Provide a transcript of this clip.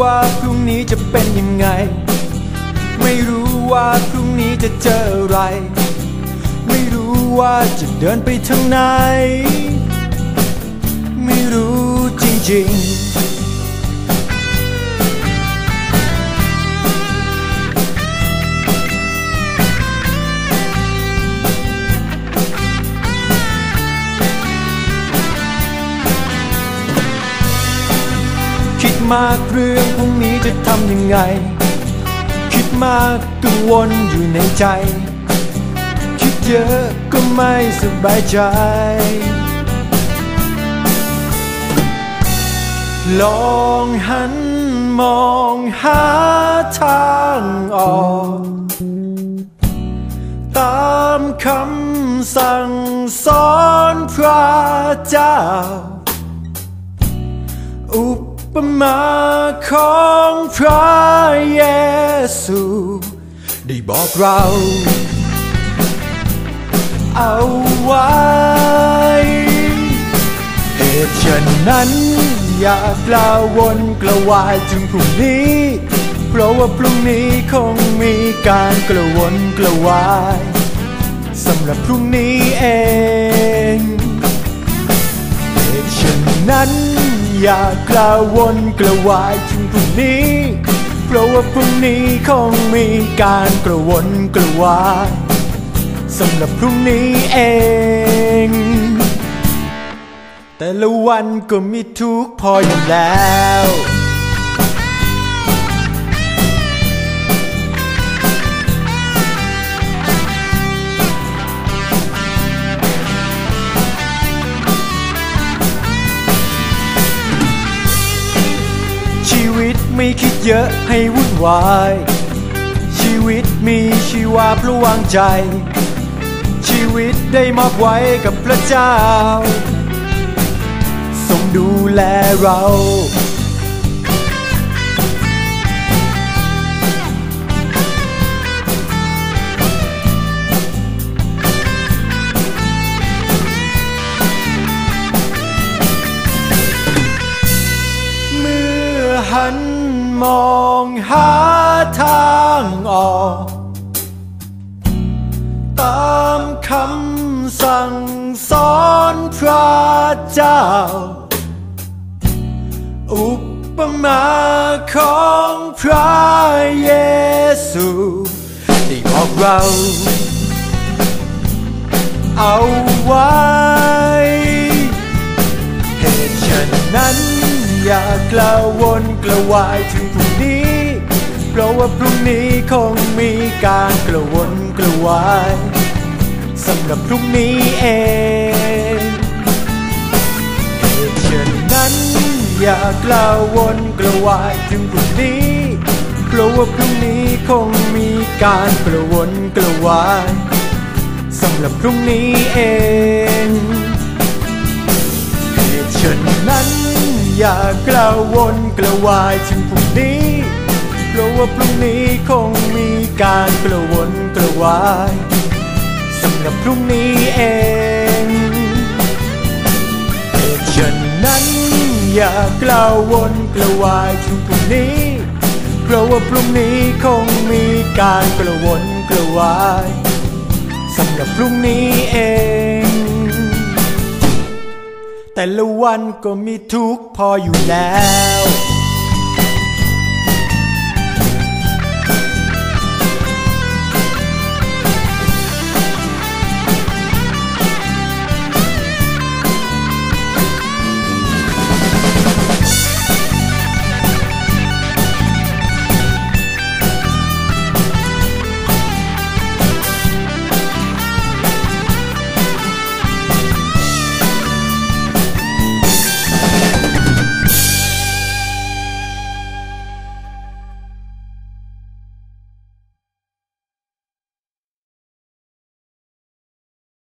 ว่าพรุ่งนี้จะเป็นยังไง ไม่รู้ว่าพรุ่งนี้จะเจออะไร ไม่รู้ว่าจะเดินไปทางไหน ไม่รู้จริงๆ มากเรื่องพรุ่งนี้จะทำยังไง คิดมากกังวลอยู่ในใจ คิดเยอะก็ไม่สบายใจ ลองหันมองหาทางออก ตามคำสั่งสอนพระเจ้าอุป ประมาของพระเยซูได้บอกเรา เอาไว้ เหตุฉะนั้นอย่ากล่าววนกระวายถึงพรุ่งนี้ เพราะว่าพรุ่งนี้คงมีการกระวนกระวายสำหรับพรุ่งนี้เอง อยากล่าววนกระวายถึงพรุ่งนี้ เพราะว่าพรุ่งนี้คงมีการกระวนกระวายสำหรับพรุ่งนี้เอง แต่ละวันก็มีทุกพออยู่แล้ว คิดเยอะให้วุ่นวาย ชีวิตมีชีวาเพระวางใจ ชีวิตได้มอบไว้กับพระเจ้า ทรงดูแลเรา มองหาทางออก ตามคำสั่งสอนพระเจ้า อุปมาของพระเยซูได้บอกเราเอาไว้เหตุฉะนั้นอย่ากล่าววนกระวาย ถึงพรุ่งนี้เพราะว่าพรุ่งนี้คงมีการกระวนกระวายสำหรับพรุ่งนี้เองเหตุฉะนั้นอย่ากล่าววนกระวายถึงพรุ่งนี้ เพราะว่าพรุ่งนี้คงมีการกระวนกระวายสำหรับพรุ่งนี้เองเหตุฉะนั้น อย่ากล่าววนกระวายถึงพรุ่งนี้เพราะว่าพรุ่งนี้คงมีการกระวนกระวายสำหรับพรุ่งนี้เองเหตุฉะนั้นอย่ากล่าววนกระวายถึงพรุ่งนี้ เพราะว่าพรุ่งนี้คงมีการกระวนกระวายสำหรับพรุ่งนี้เอง แต่ละวันก็มีทุกข์พออยู่แล้ว